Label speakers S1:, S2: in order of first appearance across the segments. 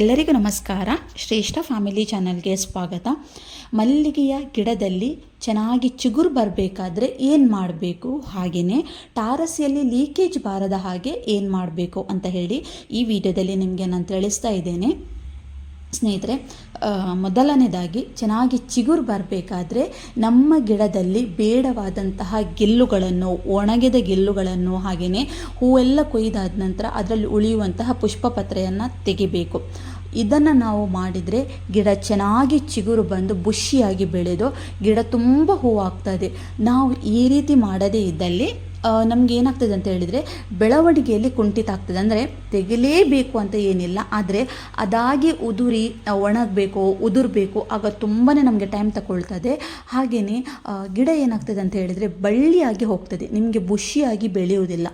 S1: ಎಲ್ಲರಿಗೂ ನಮಸ್ಕಾರ. ಶ್ರೇಷ್ಠ ಫ್ಯಾಮಿಲಿ ಚಾನಲ್ಗೆ ಸ್ವಾಗತ. ಮಲ್ಲಿಗೆಯ ಗಿಡದಲ್ಲಿ ಚೆನ್ನಾಗಿ ಚಿಗುರು ಬರಬೇಕಾದ್ರೆ ಏನು ಮಾಡಬೇಕು? ಹಾಗೆಯೇ ಟಾರಸಿಯಲ್ಲಿ ಲೀಕೇಜ್ ಬಾರದ ಹಾಗೆ ಏನು ಮಾಡಬೇಕು ಅಂತ ಹೇಳಿ ಈ ವಿಡಿಯೋದಲ್ಲಿ ನಿಮಗೆ ನಾನು ತಿಳಿಸ್ತಾ ಇದ್ದೇನೆ. ಸ್ನೇಹಿತರೆ ಮೊದಲನೇದಾಗಿ ಚೆನ್ನಾಗಿ ಚಿಗುರು ಬರಬೇಕಾದ್ರೆ ನಮ್ಮ ಗಿಡದಲ್ಲಿ ಬೇಡವಾದಂತಹ ಗೆಲ್ಲುಗಳನ್ನು, ಒಣಗಿದ ಗೆಲ್ಲುಗಳನ್ನು ಹಾಗೆಯೇ ಹೂವೆಲ್ಲ ಕೊಯ್ದಾದ ನಂತರ ಅದರಲ್ಲಿ ಉಳಿಯುವಂತಹ ಪುಷ್ಪಪತ್ರೆಯನ್ನು ತೆಗಿಬೇಕು. ಇದನ್ನು ನಾವು ಮಾಡಿದರೆ ಗಿಡ ಚೆನ್ನಾಗಿ ಚಿಗುರು ಬಂದು ಬುಷಿಯಾಗಿ ಬೆಳೆದು ಗಿಡ ತುಂಬ ಹೂವಾಗ್ತದೆ. ನಾವು ಈ ರೀತಿ ಮಾಡದೇ ಇದ್ದಲ್ಲಿ ನಮ್ಗೆ ಏನಾಗ್ತದೆ ಅಂತ ಹೇಳಿದರೆ ಬೆಳವಣಿಗೆಯಲ್ಲಿ ಕುಂಠಿತ ಆಗ್ತದೆ. ಅಂದರೆ ತೆಗಿಲೇಬೇಕು ಅಂತ ಏನಿಲ್ಲ, ಆದರೆ ಅದಾಗಿ ಉದುರಿ ಒಣಗಬೇಕು, ಉದುರಬೇಕು, ಆಗ ತುಂಬಾ ನಮಗೆ ಟೈಮ್ ತಗೊಳ್ತದೆ. ಹಾಗೆಯೇ ಗಿಡ ಏನಾಗ್ತದೆ ಅಂತ ಹೇಳಿದರೆ ಬಳ್ಳಿಯಾಗಿ ಹೋಗ್ತದೆ. ನಿಮಗೆ ಬುಷಿಯಾಗಿ ಬೆಳೆಯುವುದಿಲ್ಲ.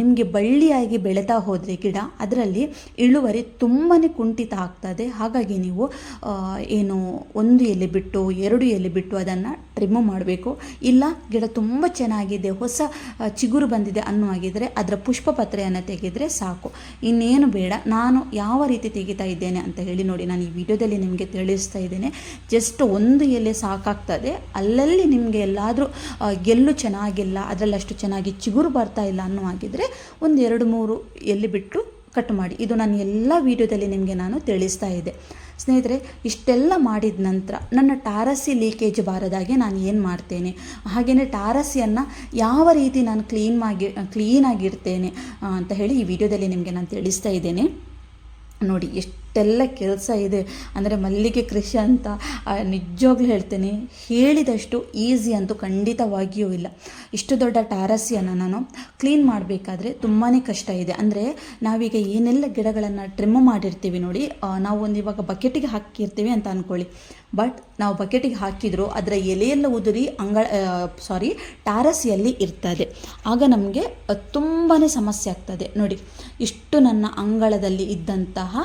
S1: ನಿಮಗೆ ಬಳ್ಳಿಯಾಗಿ ಬೆಳೀತಾ ಹೋದರೆ ಗಿಡ, ಅದರಲ್ಲಿ ಇಳುವರಿ ತುಂಬಾ ಕುಂಠಿತ ಆಗ್ತದೆ. ಹಾಗಾಗಿ ನೀವು ಏನು ಒಂದು ಎಲೆ ಬಿಟ್ಟು, ಎರಡು ಎಲೆ ಬಿಟ್ಟು ಅದನ್ನು ಟ್ರಿಮ್ ಮಾಡಬೇಕು. ಇಲ್ಲ, ಗಿಡ ತುಂಬ ಚೆನ್ನಾಗಿದೆ, ಹೊಸ ಚಿಗುರು ಬಂದಿದೆ ಅನ್ನುವಾಗಿದ್ದರೆ ಅದರ ಪುಷ್ಪಪತ್ರೆಯನ್ನು ತೆಗೆದರೆ ಸಾಕು. ಇನ್ನೇನು ಬೇಡ, ನಾನು ಯಾವ ರೀತಿ ತೆಗಿತಾ ಇದ್ದೇನೆ ಅಂತ ಹೇಳಿ ನೋಡಿ ನಾನು ಈ ವಿಡಿಯೋದಲ್ಲಿ ನಿಮಗೆ ತಿಳಿಸ್ತಾ ಇದ್ದೇನೆ. ಜಸ್ಟ್ ಒಂದು ಎಲೆ ಸಾಕಾಗ್ತದೆ, ಅಲ್ಲಲ್ಲಿ ನಿಮಗೆ ಎಲ್ಲಾದರೂ ಗೆಲ್ಲು ಚೆನ್ನಾಗಿಲ್ಲ ಅದರಲ್ಲಿ ಅಷ್ಟು ಚೆನ್ನಾಗಿ ಚಿಗುರು ಬರ್ತಾ ಇಲ್ಲ ಅನ್ನುವಾಗಿದ್ದರೆ ಒಂದು ಎರಡು ಮೂರು ಎಲೆ ಬಿಟ್ಟು ಕಟ್ ಮಾಡಿ. ಇದು ನಾನು ಎಲ್ಲ ವಿಡಿಯೋದಲ್ಲಿ ನಿಮಗೆ ನಾನು ತಿಳಿಸ್ತಾ ಇದ್ದೆ. ಸ್ನೇಹಿತರೆ, ಇಷ್ಟೆಲ್ಲ ಮಾಡಿದ ನಂತರ ನನ್ನ ಟಾರಸಿ ಲೀಕೇಜ್ ಬಾರದಾಗೆ ನಾನು ಏನು ಮಾಡ್ತೇನೆ? ಹಾಗೆಯೇ ಟಾರಸಿಯನ್ನು ಯಾವ ರೀತಿ ನಾನು ಕ್ಲೀನ್ ಆಗಿ ಕ್ಲೀನಾಗಿರ್ತೇನೆ ಅಂತ ಹೇಳಿ ಈ ವಿಡಿಯೋದಲ್ಲಿ ನಿಮಗೆ ನಾನು ತಿಳಿಸ್ತಾ ಇದ್ದೇನೆ. ನೋಡಿ ಎಷ್ಟೆಲ್ಲ ಕೆಲಸ ಇದೆ. ಅಂದರೆ ಮಲ್ಲಿಗೆ ಕೃಷಿ ಅಂತ ನಿಜವಾಗ್ಲೂ ಹೇಳ್ತೇನೆ, ಹೇಳಿದಷ್ಟು ಈಸಿ ಅಂತೂ ಖಂಡಿತವಾಗಿಯೂ ಇಲ್ಲ. ಇಷ್ಟು ದೊಡ್ಡ ಟ್ಯಾರಸಿಯನ್ನು ನಾನು ಕ್ಲೀನ್ ಮಾಡಬೇಕಾದ್ರೆ ತುಂಬಾ ಕಷ್ಟ ಇದೆ. ಅಂದರೆ ನಾವೀಗ ಏನೆಲ್ಲ ಗಿಡಗಳನ್ನು ಟ್ರಿಮ್ ಮಾಡಿರ್ತೀವಿ ನೋಡಿ ನಾವು ಒಂದು ಇವಾಗ ಬಕೆಟಿಗೆ ಹಾಕಿರ್ತೀವಿ ಅಂತ ಅಂದ್ಕೊಳ್ಳಿ ಬಟ್ ನಾವು ಬಕೆಟಿಗೆ ಹಾಕಿದ್ರು, ಅದರ ಎಲೆಯೆಲ್ಲ ಉದುರಿ ಅಂಗಳ ಸಾರಿ ಟಾರಸಿಯಲ್ಲಿ ಇರ್ತದೆ. ಆಗ ನಮಗೆ ತುಂಬಾ ಸಮಸ್ಯೆ ಆಗ್ತದೆ. ನೋಡಿ, ಇಷ್ಟು ನನ್ನ ಅಂಗಳದಲ್ಲಿ ಇದ್ದಂತಹ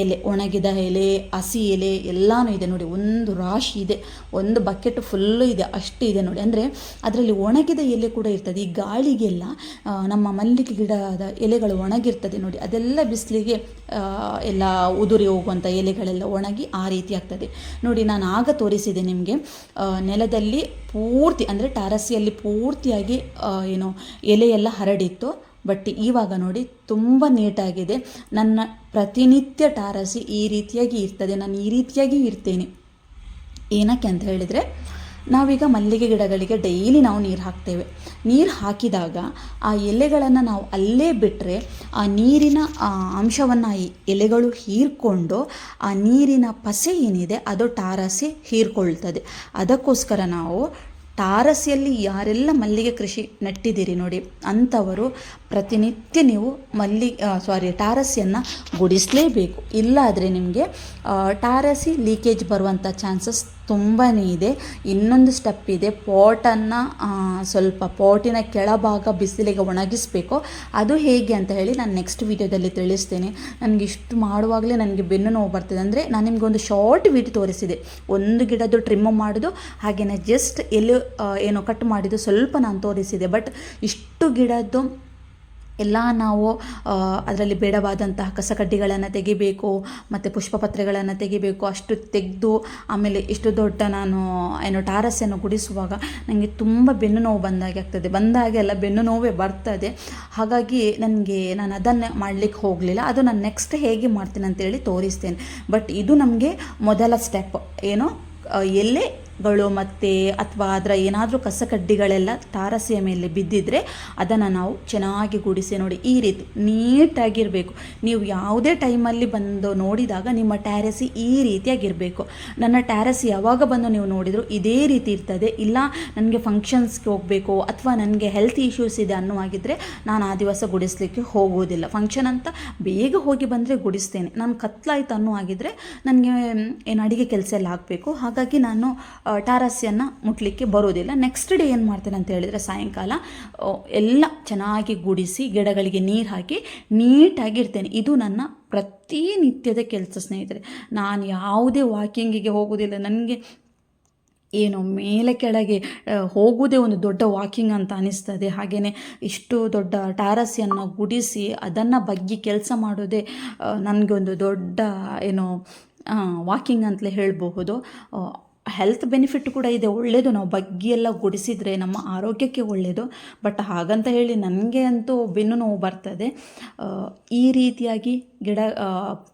S1: ಎಲೆ, ಒಣಗಿದ ಎಲೆ, ಹಸಿ ಎಲೆ ಎಲ್ಲಾನು ಇದೆ. ನೋಡಿ, ಒಂದು ರಾಶಿ ಇದೆ. ಒಂದು ಬಕೆಟ್ ಫುಲ್ಲು ಇದೆ. ಅಷ್ಟು ಇದೆ ನೋಡಿ. ಅಂದರೆ, ಅದರಲ್ಲಿ ಒಣಗಿದ ಎಲೆ ಕೂಡ ಇರ್ತದೆ. ಈ ಗಾಳಿಗೆಲ್ಲ ನಮ್ಮ ಮಲ್ಲಿಗೆ ಗಿಡದ ಎಲೆಗಳು ಒಣಗಿರ್ತದೆ. ನೋಡಿ, ಅದೆಲ್ಲ ಬಿಸಿಲಿಗೆ ಎಲ್ಲ ಉದುರಿ ಹೋಗುವಂಥ ಎಲೆಗಳೆಲ್ಲ ಒಣಗಿ ಆ ರೀತಿ ಆಗ್ತದೆ. ನೋಡಿ, ನಾನು ಆಗ ತೋರಿಸಿದೆ ನಿಮಗೆ. ನೆಲದಲ್ಲಿ ಪೂರ್ತಿ, ಅಂದರೆ ಟಾರಸಿಯಲ್ಲಿ ಪೂರ್ತಿಯಾಗಿ ಏನು, ಎಲೆಯೆಲ್ಲ ಹರಡಿತ್ತು. ಬಟ್ ಇವಾಗ ನೋಡಿ, ತುಂಬ ನೀಟಾಗಿದೆ. ನನ್ನ ಪ್ರತಿನಿತ್ಯ ಟಾರಸಿ ಈ ರೀತಿಯಾಗಿ ಇರ್ತದೆ. ನಾನು ಈ ರೀತಿಯಾಗಿ ಇರ್ತೇನೆ. ಏನಕ್ಕೆ ಅಂತ ಹೇಳಿದರೆ ನಾವೀಗ ಮಲ್ಲಿಗೆ ಗಿಡಗಳಿಗೆ ಡೈಲಿ ನಾವು ನೀರು ಹಾಕ್ತೇವೆ. ನೀರು ಹಾಕಿದಾಗ ಆ ಎಲೆಗಳನ್ನು ನಾವು ಅಲ್ಲೇ ಬಿಟ್ಟರೆ ಆ ನೀರಿನ ಅಂಶವನ್ನು ಈ ಎಲೆಗಳು ಹೀರ್ಕೊಂಡು ಆ ನೀರಿನ ಪಸೆ ಏನಿದೆ ಅದು ಟಾರಸಿ ಹೀರ್ಕೊಳ್ತದೆ. ಅದಕ್ಕೋಸ್ಕರ ನಾವು ತಾರಸಿಯಲ್ಲಿ ಯಾರೆಲ್ಲ ಮಲ್ಲಿಗೆ ಕೃಷಿ ನೆಟ್ಟಿದ್ದೀರಿ ನೋಡಿ, ಅಂಥವರು ಪ್ರತಿನಿತ್ಯ ನೀವು ಮಲ್ಲಿ ಸಾರಿ ಟಾರಸಿಯನ್ನು ಗುಡಿಸಲೇಬೇಕು. ಇಲ್ಲಾದರೆ ನಿಮಗೆ ಟಾರಸಿ ಲೀಕೇಜ್ ಬರುವಂಥ ಚಾನ್ಸಸ್ ತುಂಬಾ ಇದೆ. ಇನ್ನೊಂದು ಸ್ಟೆಪ್ ಇದೆ. ಪಾಟನ್ನು ಸ್ವಲ್ಪ ಪಾಟಿನ ಕೆಳಭಾಗ ಬಿಸಿಲಿಗೆ ಒಣಗಿಸಬೇಕು. ಅದು ಹೇಗೆ ಅಂತ ಹೇಳಿ ನಾನು ನೆಕ್ಸ್ಟ್ ವಿಡಿಯೋದಲ್ಲಿ ತಿಳಿಸ್ತೇನೆ. ನನಗೆ ಇಷ್ಟು ಮಾಡುವಾಗಲೇ ನನಗೆ ಬೆನ್ನು ನೋವು ಬರ್ತದೆ. ಅಂದರೆ ನಾನು ನಿಮಗೊಂದು ಶಾರ್ಟ್ ವಿಡಿಯೋ ತೋರಿಸಿದೆ. ಒಂದು ಗಿಡದ್ದು ಟ್ರಿಮ್ ಮಾಡೋದು ಹಾಗೆಯೇ ಜಸ್ಟ್ ಎಲ್ಲಿ ಏನೋ ಕಟ್ ಮಾಡಿದ್ದು ಸ್ವಲ್ಪ ನಾನು ತೋರಿಸಿದೆ. ಬಟ್ ಇಷ್ಟು ಗಿಡದ್ದು ಎಲ್ಲ ನಾವು ಅದರಲ್ಲಿ ಬೇಡವಾದಂತಹ ಕಸಕಡ್ಡಿಗಳನ್ನು ತೆಗಿಬೇಕು ಮತ್ತು ಪುಷ್ಪಪತ್ರೆಗಳನ್ನು ತೆಗಿಬೇಕು ಅಷ್ಟು ತೆಗೆದು ಆಮೇಲೆ ಇಷ್ಟು ದೊಡ್ಡ ನಾನು ಏನು ಟಾರಸನ್ನು ಗುಡಿಸುವಾಗ ನನಗೆ ತುಂಬ ಬೆನ್ನು ನೋವು ಬಂದಾಗೆ ಆಗ್ತದೆ. ಬಂದಾಗೆ ಎಲ್ಲ ಬೆನ್ನು ನೋವೇ ಬರ್ತದೆ. ಹಾಗಾಗಿ ನನಗೆ ನಾನು ಅದನ್ನು ಮಾಡಲಿಕ್ಕೆ ಹೋಗಲಿಲ್ಲ. ಅದು ನಾನು ನೆಕ್ಸ್ಟ್ ಹೇಗೆ ಮಾಡ್ತೀನಿ ಅಂತೇಳಿ ತೋರಿಸ್ತೇನೆ. ಬಟ್ ಇದು ನಮಗೆ ಮೊದಲ ಸ್ಟೆಪ್ ಏನು ಆ, ಎಲೆಗಳು ಮತ್ತು ಅಥವಾ ಅದರ ಏನಾದರೂ ಕಸಕಡ್ಡಿಗಳೆಲ್ಲ ತಾರಸಿಯ ಮೇಲೆ ಬಿದ್ದಿದ್ರೆ ಅದನ್ನು ನಾವು ಚೆನ್ನಾಗಿ ಗುಡಿಸಿ ನೋಡಿ ಈ ರೀತಿ ನೀಟಾಗಿರಬೇಕು. ನೀವು ಯಾವುದೇ ಟೈಮಲ್ಲಿ ಬಂದು ನೋಡಿದಾಗ ನಿಮ್ಮ ಟ್ಯಾರಸಿ ಈ ರೀತಿಯಾಗಿರಬೇಕು. ನನ್ನ ಟ್ಯಾರಸಿ ಯಾವಾಗ ಬಂದು ನೀವು ನೋಡಿದ್ರು ಇದೇ ರೀತಿ ಇರ್ತದೆ. ಇಲ್ಲ ನನಗೆ ಫಂಕ್ಷನ್ಸ್ಗೆ ಹೋಗಬೇಕು ಅಥವಾ ನನಗೆ ಹೆಲ್ತ್ ಇಶ್ಯೂಸ್ ಇದೆ ಅನ್ನುವಾಗಿದ್ದರೆ ನಾನು ಆ ದಿವಸ ಗುಡಿಸ್ಲಿಕ್ಕೆ ಹೋಗೋದಿಲ್ಲ ಫಂಕ್ಷನ್ ಅಂತ ಬೇಗ ಹೋಗಿ ಬಂದರೆ ಗುಡಿಸ್ತೇನೆ. ನಾನು ಕತ್ಲಾಯ್ತು ಅನ್ನೋ ನನಗೆ ಏನು ಅಡುಗೆ ಕೆಲಸ ಎಲ್ಲ ಆಗಬೇಕು. ಹಾಗಾಗಿ ನಾನು ಟಾರಸಿಯನ್ನು ಮುಟ್ಲಿಕ್ಕೆ ಬರೋದಿಲ್ಲ. ನೆಕ್ಸ್ಟ್ ಡೇ ಏನು ಮಾಡ್ತೇನೆ ಅಂತ ಹೇಳಿದರೆ ಸಾಯಂಕಾಲ ಎಲ್ಲ ಚೆನ್ನಾಗಿ ಗುಡಿಸಿ ಗಿಡಗಳಿಗೆ ನೀರು ಹಾಕಿ ನೀಟಾಗಿ ಇರ್ತೇನೆ ಇದು ನನ್ನ ಪ್ರತಿನಿತ್ಯದ ಕೆಲಸ ಸ್ನೇಹಿತರೆ. ನಾನು ಯಾವುದೇ ವಾಕಿಂಗಿಗೆ ಹೋಗೋದಿಲ್ಲ. ನನಗೆ ಏನು ಮೇಲೆ ಕೆಳಗೆ ಹೋಗುವುದೇ ಒಂದು ದೊಡ್ಡ ವಾಕಿಂಗ್ ಅಂತ ಅನಿಸ್ತದೆ. ಹಾಗೆಯೇ ಇಷ್ಟು ದೊಡ್ಡ ಟಾರಸಿಯನ್ನು ಗುಡಿಸಿ ಅದನ್ನು ಬಗ್ಗಿ ಕೆಲಸ ಮಾಡೋದೇ ನನಗೆ ಒಂದು ದೊಡ್ಡ, ಏನು ವಾಕಿಂಗ್ ಅಂತಲೇ ಹೇಳಬಹುದು. ಹೆಲ್ತ್ ಬೆನಿಫಿಟ್ ಕೂಡ ಇದೆ ಒಳ್ಳೆಯದು ನಾವು ಬಗ್ಗಿ ಎಲ್ಲ ಗುಡಿಸಿದರೆ ನಮ್ಮ ಆರೋಗ್ಯಕ್ಕೆ ಒಳ್ಳೆಯದು ಬಟ್ ಹಾಗಂತ ಹೇಳಿ ನನಗೆ ಅಂತೂ ಬೆನ್ನು ನೋವು ಬರ್ತದೆ. ಈ ರೀತಿಯಾಗಿ ಗಿಡ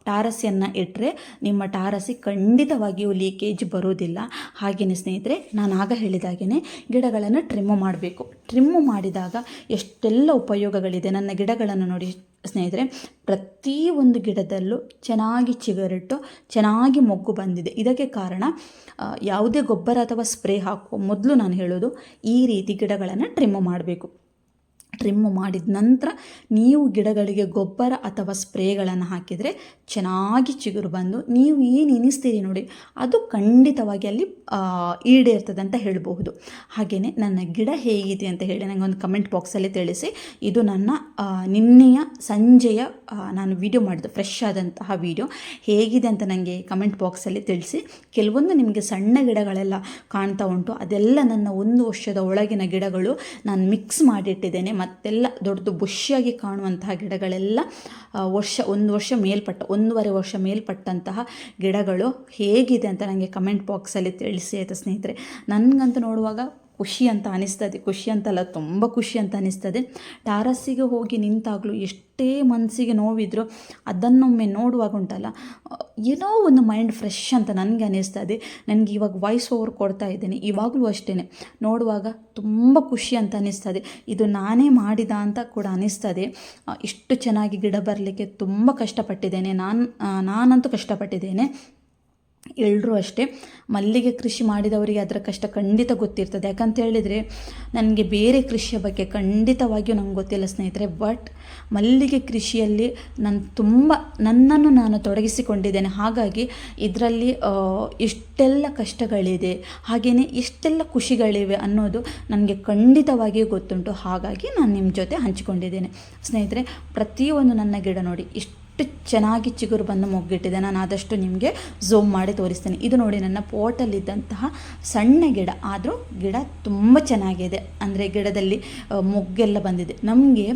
S1: ಟಾರಸಿಯನ್ನು ಇಟ್ಟರೆ ನಿಮ್ಮ ಟಾರಸಿ ಖಂಡಿತವಾಗಿಯೂ ಲೀಕೇಜ್ ಬರೋದಿಲ್ಲ. ಹಾಗೆಯೇ ಸ್ನೇಹಿತರೆ ನಾನು ಆಗ ಹೇಳಿದಾಗೇ ಗಿಡಗಳನ್ನು ಟ್ರಿಮ್ ಮಾಡಬೇಕು. ಟ್ರಿಮ್ಮು ಮಾಡಿದಾಗ ಎಷ್ಟೆಲ್ಲ ಉಪಯೋಗಗಳಿದೆ? ನನ್ನ ಗಿಡಗಳನ್ನು ನೋಡಿ ಸ್ನೇಹಿತರೆ ಪ್ರತಿಯೊಂದು ಗಿಡದಲ್ಲೂ ಚೆನ್ನಾಗಿ ಚಿಗರಿಟ್ಟು ಚೆನ್ನಾಗಿ ಮೊಗ್ಗು ಬಂದಿದೆ. ಇದಕ್ಕೆ ಕಾರಣ ಯಾವುದೇ ಗೊಬ್ಬರ ಅಥವಾ ಸ್ಪ್ರೇ ಹಾಕುವ ಮೊದಲು ನಾನು ಹೇಳೋದು ಈ ರೀತಿ ಗಿಡಗಳನ್ನು ಟ್ರಿಮ್ ಮಾಡಬೇಕು. ಟ್ರಿಮ್ಮು ಮಾಡಿದ ನಂತರ ನೀವು ಗಿಡಗಳಿಗೆ ಗೊಬ್ಬರ ಅಥವಾ ಸ್ಪ್ರೇಗಳನ್ನು ಹಾಕಿದರೆ ಚೆನ್ನಾಗಿ ಚಿಗುರು ಬಂದು ನೀವು ಏನು ಎನಿಸ್ತೀರಿ ನೋಡಿ, ಅದು ಖಂಡಿತವಾಗಿ ಅಲ್ಲಿ ಈಡೇರ್ತದೆ ಅಂತ ಹೇಳಬಹುದು. ಹಾಗೆಯೇ ನನ್ನ ಗಿಡ ಹೇಗಿದೆ ಅಂತ ಹೇಳಿ ನನಗೆ ಒಂದು ಕಮೆಂಟ್ ಬಾಕ್ಸಲ್ಲಿ ತಿಳಿಸಿ. ಇದು ನನ್ನ ನಿನ್ನೆಯ ಸಂಜೆಯ ನಾನು ವಿಡಿಯೋ ಮಾಡಿದ್ದು ಫ್ರೆಶ್ ಆದಂತಹ ವಿಡಿಯೋ ಹೇಗಿದೆ ಅಂತ ನನಗೆ ಕಮೆಂಟ್ ಬಾಕ್ಸಲ್ಲಿ ತಿಳಿಸಿ. ಕೆಲವೊಂದು ನಿಮಗೆ ಸಣ್ಣ ಗಿಡಗಳೆಲ್ಲ ಕಾಣ್ತಾ ಉಂಟು. ಅದೆಲ್ಲ ನನ್ನ ಒಂದು ವರ್ಷದ ಒಳಗಿನ ಗಿಡಗಳು ನಾನು ಮಿಕ್ಸ್ ಮಾಡಿಟ್ಟಿದ್ದೇನೆ. ಮತ್ತೆಲ್ಲ ದೊಡ್ಡದು ಬುಷಿಯಾಗಿ ಕಾಣುವಂತಹ ಗಿಡಗಳೆಲ್ಲ ವರ್ಷ, ಒಂದು ವರ್ಷ ಮೇಲ್ಪಟ್ಟ, ಒಂದೂವರೆ ವರ್ಷ ಮೇಲ್ಪಟ್ಟಂತಹ ಗಿಡಗಳು ಹೇಗಿದೆ ಅಂತ ನನಗೆ ಕಮೆಂಟ್ ಬಾಕ್ಸಲ್ಲಿ ತಿಳಿಸಿ ಆಯಿತಾ ಸ್ನೇಹಿತರೆ. ನನಗಂತೂ ನೋಡುವಾಗ ಖುಷಿ ಅಂತ ಅನಿಸ್ತದೆ, ಖುಷಿ ಅಂತಲ್ಲ, ತುಂಬ ಖುಷಿ ಅಂತ ಅನಿಸ್ತದೆ. ಟಾರಸ್ಸಿಗೆ ಹೋಗಿ ನಿಂತಾಗಲೂ ಎಷ್ಟೇ ಮನಸ್ಸಿಗೆ ನೋವಿದ್ರು ಅದನ್ನೊಮ್ಮೆ ನೋಡುವಾಗ ಉಂಟಲ್ಲ, ಏನೋ ಒಂದು ಮೈಂಡ್ ಫ್ರೆಶ್ ಅಂತ ನನಗೆ ಅನಿಸ್ತದೆ. ನನಗೆ ಇವಾಗ ವಾಯ್ಸ್ ಓವರ್ ಕೊಡ್ತಾ ಇದ್ದೇನೆ, ಇವಾಗಲೂ ಅಷ್ಟೇ ನೋಡುವಾಗ ತುಂಬ ಖುಷಿ ಅಂತ ಅನಿಸ್ತದೆ. ಇದು ನಾನೇ ಮಾಡಿದ ಅಂತ ಕೂಡ ಅನಿಸ್ತದೆ. ಇಷ್ಟು ಚೆನ್ನಾಗಿ ಗಿಡ ಬರಲಿಕ್ಕೆ ತುಂಬ ಕಷ್ಟಪಟ್ಟಿದ್ದೇನೆ. ನಾನು ನಾನಂತೂ ಕಷ್ಟಪಟ್ಟಿದ್ದೇನೆ. ಎಲ್ಲರೂ ಅಷ್ಟೇ ಮಲ್ಲಿಗೆ ಕೃಷಿ ಮಾಡಿದವರಿಗೆ ಅದರ ಕಷ್ಟ ಖಂಡಿತ ಗೊತ್ತಿರ್ತದೆ. ಯಾಕಂತ ಹೇಳಿದರೆ ನನಗೆ ಬೇರೆ ಕೃಷಿಯ ಬಗ್ಗೆ ಖಂಡಿತವಾಗಿಯೂ ನಂಗೆ ಗೊತ್ತಿಲ್ಲ ಸ್ನೇಹಿತರೆ. ಬಟ್ ಮಲ್ಲಿಗೆ ಕೃಷಿಯಲ್ಲಿ ನಾನು ತುಂಬ ನನ್ನನ್ನು ನಾನು ತೊಡಗಿಸಿಕೊಂಡಿದ್ದೇನೆ. ಹಾಗಾಗಿ ಇದರಲ್ಲಿ ಎಷ್ಟೆಲ್ಲ ಕಷ್ಟಗಳಿದೆ. ಹಾಗೆಯೇ ಎಷ್ಟೆಲ್ಲ ಖುಷಿಗಳಿವೆ ಅನ್ನೋದು ನನಗೆ ಖಂಡಿತವಾಗಿಯೂ ಗೊತ್ತುಂಟು. ಹಾಗಾಗಿ ನಾನು ನಿಮ್ಮ ಜೊತೆ ಹಂಚಿಕೊಂಡಿದ್ದೇನೆ. ಸ್ನೇಹಿತರೆ, ಪ್ರತಿಯೊಂದು ನನ್ನ ಗಿಡ ನೋಡಿ ಇಷ್ಟು ಎಷ್ಟು ಚೆನ್ನಾಗಿ ಚಿಗುರು ಬಂದು ಮೊಗ್ಗಿಟ್ಟಿದೆ. ನಾನು ಆದಷ್ಟು ನಿಮಗೆ ಝೂಮ್ ಮಾಡಿ ತೋರಿಸ್ತೇನೆ. ಇದು ನೋಡಿ ನನ್ನ ಪೋಟಲ್ಲಿದ್ದಂತಹ ಸಣ್ಣ ಗಿಡ. ಆದರೂ ಗಿಡ ತುಂಬ ಚೆನ್ನಾಗಿದೆ. ಅಂದರೆ ಗಿಡದಲ್ಲಿ ಮೊಗ್ಗೆಲ್ಲ ಬಂದಿದೆ. ನಮಗೆ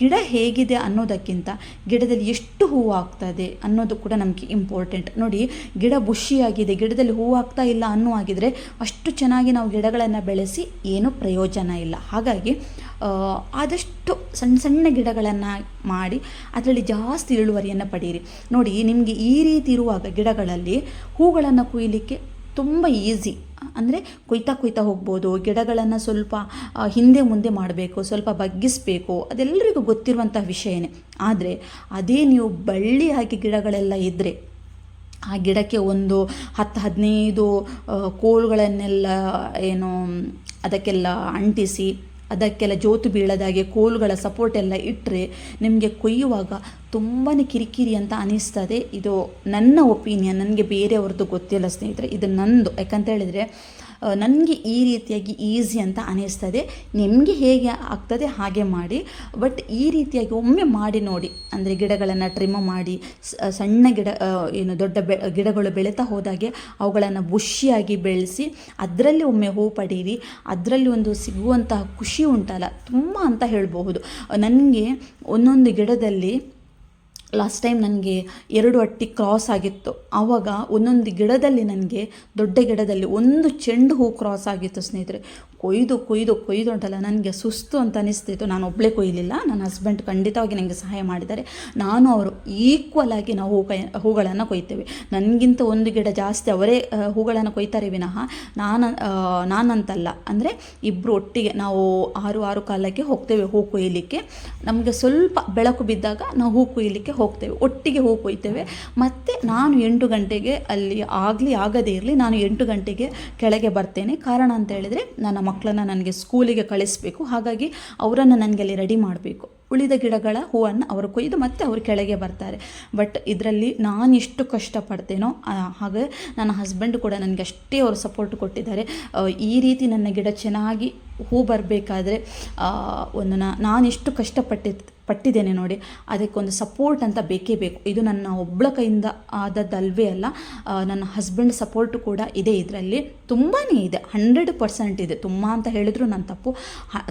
S1: ಗಿಡ ಹೇಗಿದೆ ಅನ್ನೋದಕ್ಕಿಂತ ಗಿಡದಲ್ಲಿ ಎಷ್ಟು ಹೂವು ಆಗ್ತದೆ ಅನ್ನೋದು ಕೂಡ ನಮಗೆ ಇಂಪಾರ್ಟೆಂಟ್ ನೋಡಿ, ಗಿಡ ಬುಷಿಯಾಗಿದೆ ಗಿಡದಲ್ಲಿ ಹೂವು ಆಗ್ತಾ ಇಲ್ಲ ಅನ್ನೋ ಆಗಿದರೆ ಅಷ್ಟು ಚೆನ್ನಾಗಿ ನಾವು ಗಿಡಗಳನ್ನು ಬೆಳೆಸಿ ಏನೂ ಪ್ರಯೋಜನ ಇಲ್ಲ. ಹಾಗಾಗಿ ಆದಷ್ಟು ಸಣ್ಣ ಸಣ್ಣ ಗಿಡಗಳನ್ನು ಮಾಡಿ ಅದರಲ್ಲಿ ಜಾಸ್ತಿ ಇಳುವರಿಯನ್ನು ಪಡೀರಿ. ನೋಡಿ, ನಿಮಗೆ ಈ ರೀತಿ ಇರುವಾಗ ಗಿಡಗಳಲ್ಲಿ ಹೂಗಳನ್ನು ಕೊಯ್ಯಲಿಕ್ಕೆ ತುಂಬ ಈಸಿ ಅಂದರೆ ಕೊಯ್ತಾ ಕೊಯ್ತಾ ಹೋಗ್ಬೋದು, ಗಿಡಗಳನ್ನು ಸ್ವಲ್ಪ ಹಿಂದೆ ಮುಂದೆ ಮಾಡಬೇಕು, ಸ್ವಲ್ಪ ಬಗ್ಗಿಸಬೇಕು ಅದೆಲ್ಲರಿಗೂ ಗೊತ್ತಿರುವಂಥ ವಿಷಯನೇ. ಆದರೆ ಅದೇ ನೀವು ಬಳ್ಳಿ ಹಾಕಿ ಗಿಡಗಳೆಲ್ಲ ಇದ್ದರೆ ಆ ಗಿಡಕ್ಕೆ ಒಂದು ಹತ್ತು, ಹದಿನೈದು ಕೋಲುಗಳನ್ನೆಲ್ಲ, ಏನು, ಅದಕ್ಕೆಲ್ಲ ಅಂಟಿಸಿ ಅದಕ್ಕೆಲ್ಲ ಜೋತು ಬೀಳದಾಗೆ ಕೋಲುಗಳ ಸಪೋರ್ಟ್ ಎಲ್ಲ ಇಟ್ಟರೆ ನಿಮಗೆ ಕೊಯ್ಯುವಾಗ ತುಂಬಾ ಕಿರಿಕಿರಿ ಅಂತ ಅನಿಸ್ತದೆ. ಇದು ನನ್ನ ಒಪಿನಿಯನ್ ನನಗೆ ಬೇರೆಯವ್ರದ್ದು ಗೊತ್ತಿಲ್ಲ ಸ್ನೇಹಿತರೆ. ಇದು ನಂದು ಯಾಕಂತ ಹೇಳಿದರೆ ನನಗೆ ಈ ರೀತಿಯಾಗಿ ಈಸಿ ಅಂತ ಅನಿಸ್ತದೆ. ನಿಮಗೆ ಹೇಗೆ ಆಗ್ತದೆ ಹಾಗೆ ಮಾಡಿ. ಬಟ್ ಈ ರೀತಿಯಾಗಿ ಒಮ್ಮೆ ಮಾಡಿ ನೋಡಿ. ಅಂದರೆ ಗಿಡಗಳನ್ನು ಟ್ರಿಮ್ ಮಾಡಿ ಸಣ್ಣ ಗಿಡ ಏನು ದೊಡ್ಡ ಬೆ, ಗಿಡಗಳು ಬೆಳೀತಾ ಹೋದಾಗೆ ಅವುಗಳನ್ನು ಬುಷಿಯಾಗಿ ಬೆಳೆಸಿ, ಅದರಲ್ಲಿ ಒಮ್ಮೆ ಹೂ ಪಡೀರಿ. ಅದರಲ್ಲಿ ಒಂದು ಸಿಗುವಂತಹ ಖುಷಿ ಉಂಟಲ್ಲ. ತುಂಬ ಅಂತ ಹೇಳಬಹುದು. ನನಗೆ ಒಂದೊಂದು ಗಿಡದಲ್ಲಿ ಲಾಸ್ಟ್ ಟೈಮ್ ನನಗೆ ಎರಡು ಅಟ್ಟಿ ಕ್ರಾಸ್ ಆಗಿತ್ತು. ಆವಾಗ ಒಂದೊಂದು ಗಿಡದಲ್ಲಿ ನನಗೆ ದೊಡ್ಡ ಗಿಡದಲ್ಲಿ ಒಂದು ಚೆಂಡು ಹೂ ಕ್ರಾಸ್ ಆಗಿತ್ತು ಸ್ನೇಹಿತರೆ. ಕೊಯ್ದು ಕೊಯ್ದು ಕೊಯ್ದು ಉಂಟಲ್ಲ ನನಗೆ ಸುಸ್ತು ಅಂತ ಅನಿಸ್ತಿತ್ತು. ನಾನು ಒಬ್ಬಳೇ ಕೊಯ್ಲಿಲ್ಲ. ನನ್ನ ಹಸ್ಬೆಂಡ್ ಖಂಡಿತವಾಗಿ ನನಗೆ ಸಹಾಯ ಮಾಡಿದ್ದಾರೆ. ನಾನು ಅವರು ಈಕ್ವಲ್ ಆಗಿ ನಾವು ಹೂ ಕೈ ಹೂಗಳನ್ನು ಕೊಯ್ತೇವೆ. ನನಗಿಂತ ಒಂದು ಗಿಡ ಜಾಸ್ತಿ ಅವರೇ ಹೂಗಳನ್ನು ಕೊಯ್ತಾರೆ ವಿನಃ ನಾನು ನಾನಂತಲ್ಲ. ಅಂದರೆ ಇಬ್ಬರು ಒಟ್ಟಿಗೆ ನಾವು ಆರು ಆರು ಕಾಲಕ್ಕೆ ಹೋಗ್ತೇವೆ ಹೂ ಕೊಯ್ಯಲಿಕ್ಕೆ ನಮಗೆ ಸ್ವಲ್ಪ ಬೆಳಕು ಬಿದ್ದಾಗ ನಾವು ಹೂ ಕೊಯ್ಲಿಕ್ಕೆ ಹೋಗ್ತೇವೆ. ಒಟ್ಟಿಗೆ ಹೂ ಕೊಯ್ತೇವೆ. ಮತ್ತು ನಾನು ಎಂಟು ಗಂಟೆಗೆ ಅಲ್ಲಿ ಆಗಲಿ, ಆಗದೇ ಇರಲಿ ನಾನು ಎಂಟು ಗಂಟೆಗೆ ಕೆಳಗೆ ಬರ್ತೇನೆ. ಕಾರಣ ಅಂತ ಹೇಳಿದರೆ ನನ್ನ ಮಕ್ಕಳನ್ನು ನನಗೆ ಸ್ಕೂಲಿಗೆ ಕಳಿಸಬೇಕು. ಹಾಗಾಗಿ ಅವರನ್ನು ನನಗೆ ಅಲ್ಲಿ ರೆಡಿ ಮಾಡಬೇಕು. ಉಳಿದ ಗಿಡಗಳ ಹೂವನ್ನು ಅವರು ಕೊಯ್ದು ಮತ್ತೆ ಅವರು ಕೆಳಗೆ ಬರ್ತಾರೆ. ಬಟ್ ಇದರಲ್ಲಿ ನಾನು ಎಷ್ಟು ಕಷ್ಟಪಡ್ತೇನೋ ಹಾಗೆ ನನ್ನ ಹಸ್ಬೆಂಡ್ ಕೂಡ ನನಗೆ ಅಷ್ಟೇ ಅವರು ಸಪೋರ್ಟ್ ಕೊಟ್ಟಿದ್ದಾರೆ. ಈ ರೀತಿ ನನ್ನ ಗಿಡ ಚೆನ್ನಾಗಿ ಹೂ ಬರಬೇಕಾದ್ರೆ ಒಂದು ನಾನು ಎಷ್ಟು ಪಟ್ಟಿದ್ದೇನೆ ನೋಡಿ, ಅದಕ್ಕೊಂದು ಸಪೋರ್ಟ್ ಅಂತ ಬೇಕೇ ಬೇಕು. ಇದು ನನ್ನ ಒಬ್ಬಳ ಕೈಯಿಂದ ಆದದ್ದಲ್ವೇ ಅಲ್ಲ ನನ್ನ ಹಸ್ಬೆಂಡ್ ಸಪೋರ್ಟು ಕೂಡ ಇದೆ ಇದರಲ್ಲಿ. ತುಂಬಾ ಇದೆ ಹಂಡ್ರೆಡ್ ಪರ್ಸೆಂಟ್ ಇದೆ. ತುಂಬ ಅಂತ ಹೇಳಿದ್ರು ನನ್ನ ತಪ್ಪು.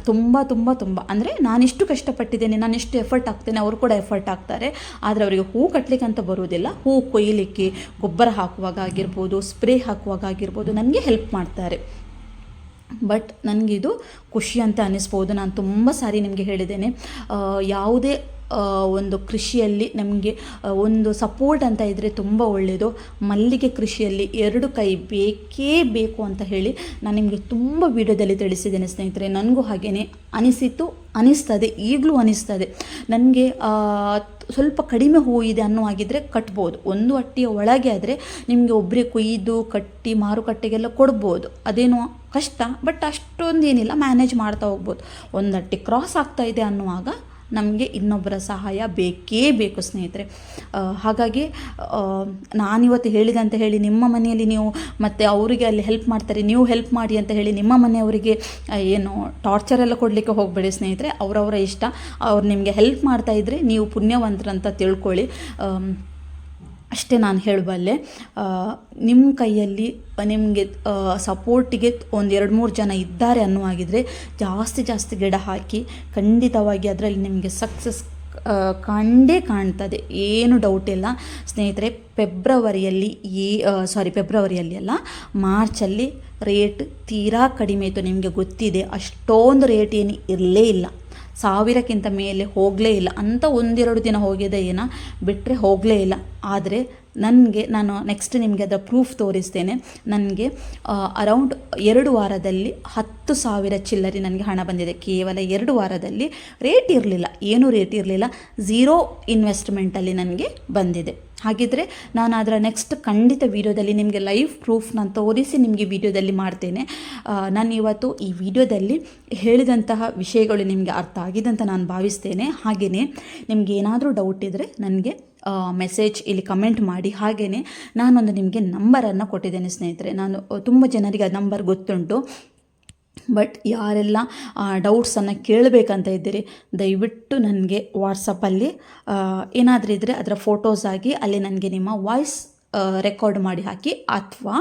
S1: ತುಂಬ ತುಂಬ ತುಂಬ. ಅಂದರೆ ನಾನಿಷ್ಟು ಕಷ್ಟಪಟ್ಟಿದ್ದೇನೆ ನಾನು ಎಷ್ಟು ಎಫರ್ಟ್ ಹಾಕ್ತೇನೆ, ಅವರು ಕೂಡ ಎಫರ್ಟ್ ಹಾಕ್ತಾರೆ. ಆದರೆ ಅವರಿಗೆ ಹೂ ಕಟ್ಟಲಿಕ್ಕೆ ಅಂತ ಬರುವುದಿಲ್ಲ. ಹೂ ಕೊಯ್ಯಲಿಕ್ಕೆ ಗೊಬ್ಬರ ಹಾಕುವಾಗ ಆಗಿರ್ಬೋದು ಸ್ಪ್ರೇ ಹಾಕುವಾಗ ಆಗಿರ್ಬೋದು, ನನಗೆ ಹೆಲ್ಪ್ ಮಾಡ್ತಾರೆ. ಬಟ್ ನನಗಿದು ಖುಷಿ ಅಂತ ಅನ್ನಿಸ್ಬೋದು. ನಾನು ತುಂಬ ಸಾರಿ ನಿಮಗೆ ಹೇಳಿದ್ದೇನೆ. ಯಾವುದೇ ಒಂದು ಕೃಷಿಯಲ್ಲಿ ನಮಗೆ ಒಂದು ಸಪೋರ್ಟ್ ಅಂತ ಇದ್ದರೆ ತುಂಬ ಒಳ್ಳೆಯದು ಮಲ್ಲಿಗೆ ಕೃಷಿಯಲ್ಲಿ ಎರಡು ಕೈ ಬೇಕೇ ಬೇಕು ಅಂತ ಹೇಳಿ ನಾನು ನಿಮಗೆ ತುಂಬ ವಿಡಿಯೋದಲ್ಲಿ ತಿಳಿಸಿದ್ದೇನೆ ಸ್ನೇಹಿತರೆ. ನನಗೂ ಹಾಗೆಯೇ ಅನಿಸಿತು ಅನಿಸ್ತದೆ, ಈಗಲೂ ಅನಿಸ್ತದೆ. ನನಗೆ ಸ್ವಲ್ಪ ಕಡಿಮೆ ಹೂ ಇದೆ ಅನ್ನೋ ಹಾಗಿದ್ರೆ ಕಟ್ಬೋದು. ಒಂದು ಅಟ್ಟಿಯ ಒಳಗೆ ಆದರೆ ನಿಮಗೆ ಒಬ್ಬರೇ ಕೊಯ್ದು, ಕಟ್ಟಿ, ಮಾರುಕಟ್ಟೆಗೆಲ್ಲ ಕೊಡ್ಬೋದು. ಅದೇನು ಕಷ್ಟ, ಬಟ್ ಅಷ್ಟೊಂದೇನಿಲ್ಲ, ಮ್ಯಾನೇಜ್ ಮಾಡ್ತಾ ಹೋಗ್ಬೋದು. ಒಂದು ಅಟ್ಟಿ ಕ್ರಾಸ್ ಆಗ್ತಾ ಇದೆ ಅನ್ನುವಾಗ ನಮಗೆ ಇನ್ನೊಬ್ಬರ ಸಹಾಯ ಬೇಕೇ ಬೇಕು, ಸ್ನೇಹಿತರೆ. ಹಾಗಾಗಿ ನಾನಿವತ್ತು ನಾನಿವತ್ತು ಹೇಳಿದಂತ ಹೇಳಿ, ನಿಮ್ಮ ಮನೆಯಲ್ಲಿ ನೀವು ಮತ್ತು ಅವರಿಗೆ ಅಲ್ಲಿ ಹೆಲ್ಪ್ ಮಾಡ್ತಾರೆ, ನೀವು ಹೆಲ್ಪ್ ಮಾಡಿ ಅಂತ ಹೇಳಿ ನಿಮ್ಮ ಮನೆಯವರಿಗೆ ಏನು ಟಾರ್ಚರ್ ಎಲ್ಲ ಕೊಡಲಿಕ್ಕೆ ಹೋಗಬೇಡಿ, ಸ್ನೇಹಿತರೆ. ಅವರವರ ಇಷ್ಟ. ಅವ್ರು ನಿಮಗೆ ಹೆಲ್ಪ್ ಮಾಡ್ತಾ ಇದ್ದರೆ ನೀವು ಪುಣ್ಯವಂತರಂತ ತಿಳ್ಕೊಳ್ಳಿ. ಅಷ್ಟೇ ನಾನು ಹೇಳಬಲ್ಲೆ ನಿಮ್ಮ ಕೈಯಲ್ಲಿ ನಿಮಗೆ ಸಪೋರ್ಟಿಗೆ ಒಂದು ಎರಡು ಮೂರು ಜನ ಇದ್ದಾರೆ ಅನ್ನುವಾಗಿದ್ದರೆ ಜಾಸ್ತಿ ಜಾಸ್ತಿ ಗಿಡ ಹಾಕಿ ಖಂಡಿತವಾಗಿ ಅದರಲ್ಲಿ ನಿಮಗೆ ಸಕ್ಸಸ್ ಕಂಡೇ ಕಾಣ್ತದೆ. ಏನು ಡೌಟ್ ಇಲ್ಲ. ಸ್ನೇಹಿತರೆ ಫೆಬ್ರವರಿಯಲ್ಲಿ ಈ ಸಾರಿ ಫೆಬ್ರವರಿಯಲ್ಲಿ ಅಲ್ಲ ಮಾರ್ಚಲ್ಲಿ ರೇಟ್ ತೀರಾ ಕಡಿಮೆ ಇತ್ತು. ನಿಮಗೆ ಗೊತ್ತಿದೆ, ಅಷ್ಟೊಂದು ರೇಟ್ ಏನು ಇರಲೇ ಇಲ್ಲ. ಸಾವಿರಕ್ಕಿಂತ ಮೇಲೆ ಹೋಗಲೇ ಇಲ್ಲ. ಅಂತ ಒಂದೆರಡು ದಿನ ಹೋಗಿದೆ ಏನ? ಬಿಟ್ಟರೆ ಹೋಗಲೇ ಇಲ್ಲ. ಆದರೆ ನನಗೆ, ನಾನು ನೆಕ್ಸ್ಟ್ ನಿಮಗೆ ಅದರ ಪ್ರೂಫ್ ತೋರಿಸ್ತೇನೆ. ನನಗೆ ಅರೌಂಡ್ ಎರಡು ವಾರದಲ್ಲಿ ಹತ್ತು ಸಾವಿರ ಚಿಲ್ಲರೆ ನನಗೆ ಹಣ ಬಂದಿದೆ. ಕೇವಲ ಎರಡು ವಾರದಲ್ಲಿ. ರೇಟ್ ಇರಲಿಲ್ಲ. ಏನೂ ರೇಟ್ ಇರಲಿಲ್ಲ. ಝೀರೋ ಇನ್ವೆಸ್ಟ್ಮೆಂಟಲ್ಲಿ ನನಗೆ ಬಂದಿದೆ. ಹಾಗಿದ್ರೆ ನಾನು ಅದರ ನೆಕ್ಸ್ಟ್ ಖಂಡಿತ ವಿಡಿಯೋದಲ್ಲಿ ನಿಮಗೆ ಲೈವ್ ಪ್ರೂಫ್ ನಾನು ತೋರಿಸಿ ನಿಮಗೆ ವಿಡಿಯೋದಲ್ಲಿ ಮಾಡ್ತೇನೆ. ನಾನು ಇವತ್ತು ಈ ವಿಡಿಯೋದಲ್ಲಿ ಹೇಳಿದಂತಹ ವಿಷಯಗಳು ನಿಮಗೆ ಅರ್ಥ ಆಗಿದೆ ಅಂತ ನಾನು ಭಾವಿಸ್ತೇನೆ. ಹಾಗೆಯೇ ನಿಮಗೆ ಏನಾದರೂ ಡೌಟ್ ಇದ್ದರೆ ನನಗೆ ಮೆಸೇಜ್ ಇಲ್ಲಿ ಕಮೆಂಟ್ ಮಾಡಿ. ಹಾಗೆಯೇ ನಾನೊಂದು ನಿಮಗೆ ನಂಬರನ್ನು ಕೊಟ್ಟಿದ್ದೇನೆ ಸ್ನೇಹಿತರೆ. ನಾನು ತುಂಬ ಜನರಿಗೆ ಆ ನಂಬರ್ ಗೊತ್ತುಂಟು. ಬಟ್ ಯಾರೆಲ್ಲ ಡೌಟ್ಸನ್ನು ಕೇಳಬೇಕಂತ ಇದ್ದೀರಿ, ದಯವಿಟ್ಟು ನನಗೆ ವಾಟ್ಸಪ್ಪಲ್ಲಿ ಏನಾದರೂ ಇದ್ದರೆ ಅದರ ಫೋಟೋಸ್ ಆಗಿ ಅಲ್ಲಿ ನನಗೆ ನಿಮ್ಮ ವಾಯ್ಸ್ ರೆಕಾರ್ಡ್ ಮಾಡಿ ಹಾಕಿ ಅಥವಾ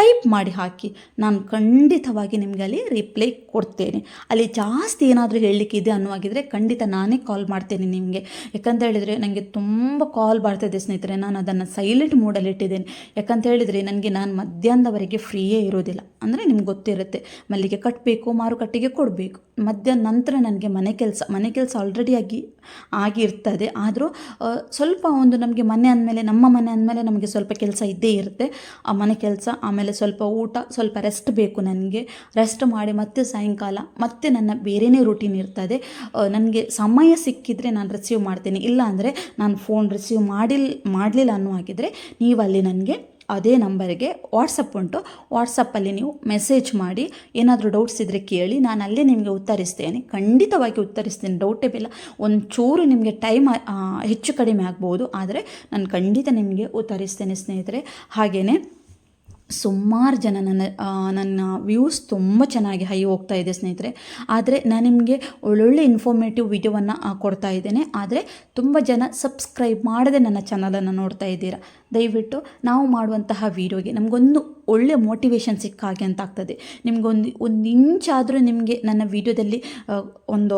S1: ಟೈಪ್ ಮಾಡಿ ಹಾಕಿ ನಾನು ಖಂಡಿತವಾಗಿ ನಿಮಗೆ ಅಲ್ಲಿ ರಿಪ್ಲೈ ಕೊಡ್ತೇನೆ. ಅಲ್ಲಿ ಜಾಸ್ತಿ ಏನಾದರೂ ಹೇಳಲಿಕ್ಕೆ ಇದೆ ಅನ್ನುವಾಗಿದ್ರೆ ಖಂಡಿತ ನಾನೇ ಕಾಲ್ ಮಾಡ್ತೇನೆ ನಿಮಗೆ. ಯಾಕಂತ ಹೇಳಿದರೆ ನನಗೆ ತುಂಬ ಕಾಲ್ ಬರ್ತಿದೆ ಸ್ನೇಹಿತರೆ, ನಾನು ಅದನ್ನು ಸೈಲೆಂಟ್ ಮೋಡಲ್ಲಿ ಇಟ್ಟಿದ್ದೇನೆ. ಯಾಕಂತ ಹೇಳಿದರೆ ನನಗೆ ನಾನು ಮಧ್ಯಾಹ್ನದವರೆಗೆ ಫ್ರೀಯೇ ಇರೋದಿಲ್ಲ ಅಂದರೆ ನಿಮ್ಗೆ ಗೊತ್ತಿರುತ್ತೆ, ಮಲ್ಲಿಗೆ ಕಟ್ಟಬೇಕು ಮಾರುಕಟ್ಟೆಗೆ ಕೊಡಬೇಕು. ಮಧ್ಯಾಹ್ನ ನಂತರ ನನಗೆ ಮನೆ ಕೆಲಸ ಮನೆ ಕೆಲಸ ಆಲ್ರೆಡಿ ಆಗಿ ಆಗಿರ್ತದೆ. ಆದರೂ ಸ್ವಲ್ಪ ಒಂದು ನಮಗೆ ಮನೆ ಅಂದಮೇಲೆ, ನಮ್ಮ ಮನೆ ಅಂದಮೇಲೆ ನಮಗೆ ಸ್ವಲ್ಪ ಕೆಲಸ ಇದ್ದೇ ಇರುತ್ತೆ. ಆ ಮನೆ ಕೆಲಸ, ಆಮೇಲೆ ಸ್ವಲ್ಪ ಊಟ, ಸ್ವಲ್ಪ ರೆಸ್ಟ್ ಬೇಕು ನನಗೆ. ರೆಸ್ಟ್ ಮಾಡಿ ಮತ್ತೆ ಸಾಯಂಕಾಲ, ಮತ್ತೆ ನನ್ನ ಬೇರೆಯೇ ರೂಟೀನ್ ಇರ್ತದೆ. ನನಗೆ ಸಮಯ ಸಿಕ್ಕಿದರೆ ನಾನು ರಿಸೀವ್ ಮಾಡ್ತೇನೆ. ಇಲ್ಲ ಅಂದರೆ ನಾನು ಫೋನ್ ರಿಸೀವ್ ಮಾಡಿಲ್, ಮಾಡಲಿಲ್ಲ ಅನ್ನೋ ಹಾಗಿದ್ರೆ ನೀವು ಅಲ್ಲಿ ನನಗೆ ಅದೇ ನಂಬರ್ಗೆ ವಾಟ್ಸಪ್ ಉಂಟು. ವಾಟ್ಸಪ್ಪಲ್ಲಿ ನೀವು ಮೆಸೇಜ್ ಮಾಡಿ, ಏನಾದರೂ ಡೌಟ್ಸ್ ಇದ್ದರೆ ಕೇಳಿ, ನಾನು ಅಲ್ಲೇ ನಿಮಗೆ ಉತ್ತರಿಸ್ತೇನೆ. ಖಂಡಿತವಾಗಿ ಉತ್ತರಿಸ್ತೇನೆ ಡೌಟೇ ಇಲ್ಲ. ಒಂಚೂರು ನಿಮಗೆ ಟೈಮ್ ಹೆಚ್ಚು ಕಡಿಮೆ ಆಗ್ಬೋದು. ಆದರೆ ನಾನು ಖಂಡಿತ ನಿಮಗೆ ಉತ್ತರಿಸ್ತೇನೆ ಸ್ನೇಹಿತರೆ. ಹಾಗೆಯೇ ಸುಮಾರು ಜನ ನನ್ನ ನನ್ನ ವ್ಯೂಸ್ ತುಂಬ ಚೆನ್ನಾಗಿ ಹೈ ಹೋಗ್ತಾ ಇದೆ ಸ್ನೇಹಿತರೆ. ಆದರೆ ನಾನು ನಿಮಗೆ ಒಳ್ಳೊಳ್ಳೆ ಇನ್ಫಾರ್ಮೇಟಿವ್ ವಿಡಿಯೋವನ್ನು ಕೊಡ್ತಾ ಇದ್ದೇನೆ. ಆದರೆ ತುಂಬ ಜನ ಸಬ್ಸ್ಕ್ರೈಬ್ ಮಾಡದೆ ನನ್ನ ಚಾನಲನ್ನು ನೋಡ್ತಾ ಇದ್ದೀರಾ. ದಯವಿಟ್ಟು ನಾವು ಮಾಡುವಂತಹ ವೀಡಿಯೋಗೆ ನಮಗೊಂದು ಒಳ್ಳೆ ಮೋಟಿವೇಶನ್ ಸಿಕ್ಕ ಹಾಗೆ ಅಂತ ಆಗ್ತದೆ. ನಿಮಗೊಂದು ಒಂದು ಇಂಚಾದರೂ ನಿಮಗೆ ನನ್ನ ವೀಡಿಯೋದಲ್ಲಿ ಒಂದು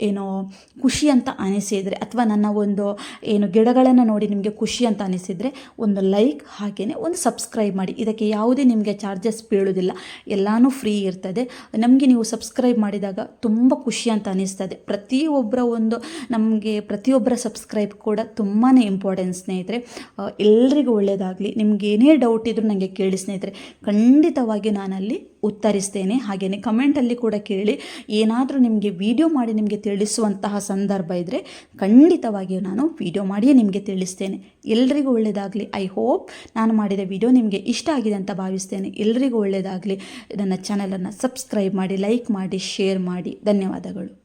S1: ಏನೋ ಖುಷಿ ಅಂತ ಅನಿಸಿದರೆ ಅಥವಾ ನನ್ನ ಒಂದು ಏನು ಗಿಡಗಳನ್ನು ನೋಡಿ ನಿಮಗೆ ಖುಷಿ ಅಂತ ಅನಿಸಿದರೆ ಒಂದು ಲೈಕ್ ಹಾಗೆಯೇ ಒಂದು ಸಬ್ಸ್ಕ್ರೈಬ್ ಮಾಡಿ. ಇದಕ್ಕೆ ಯಾವುದೇ ನಿಮಗೆ ಚಾರ್ಜಸ್ ಬೀಳೋದಿಲ್ಲ. ಎಲ್ಲನೂ ಫ್ರೀ ಇರ್ತದೆ. ನಮಗೆ ನೀವು ಸಬ್ಸ್ಕ್ರೈಬ್ ಮಾಡಿದಾಗ ತುಂಬ ಖುಷಿ ಅಂತ ಅನಿಸ್ತದೆ. ಪ್ರತಿಯೊಬ್ಬರ ಒಂದು ನಮಗೆ ಪ್ರತಿಯೊಬ್ಬರ ಸಬ್ಸ್ಕ್ರೈಬ್ ಕೂಡ ತುಂಬಾ ಇಂಪಾರ್ಟೆಂಟ್ ಸ್ನೇಹಿತರೆ. ಆ, ಎಲ್ರಿಗೂ ಒಳ್ಳೆಯದಾಗಲಿ ನಿಮ್ಗೆ ಏನೇ ಡೌಟ್ ಇದ್ದರೂ ನನಗೆ ಕೇಳಿ ಸ್ನೇಹಿತರೆ. ಖಂಡಿತವಾಗಿ ನಾನಲ್ಲಿ ಉತ್ತರಿಸ್ತೇನೆ. ಹಾಗೆಯೇ ಕಮೆಂಟಲ್ಲಿ ಕೂಡ ಕೇಳಿ. ಏನಾದರೂ ನಿಮಗೆ ವಿಡಿಯೋ ಮಾಡಿ ನಿಮಗೆ ತಿಳಿಸುವಂತಹ ಸಂದರ್ಭ ಇದ್ದರೆ ಖಂಡಿತವಾಗಿಯೂ ನಾನು ವಿಡಿಯೋ ಮಾಡಿಯೇ ನಿಮಗೆ ತಿಳಿಸ್ತೇನೆ. ಎಲ್ರಿಗೂ ಒಳ್ಳೆಯದಾಗಲಿ ಐ ಹೋಪ್ ನಾನು ಮಾಡಿದ ವಿಡಿಯೋ ನಿಮಗೆ ಇಷ್ಟ ಆಗಿದೆ ಅಂತ ಭಾವಿಸ್ತೇನೆ. ಎಲ್ರಿಗೂ ಒಳ್ಳೆಯದಾಗಲಿ ನನ್ನ ಚಾನಲನ್ನು ಸಬ್ಸ್ಕ್ರೈಬ್ ಮಾಡಿ ಲೈಕ್ ಮಾಡಿ ಶೇರ್ ಮಾಡಿ. ಧನ್ಯವಾದಗಳು.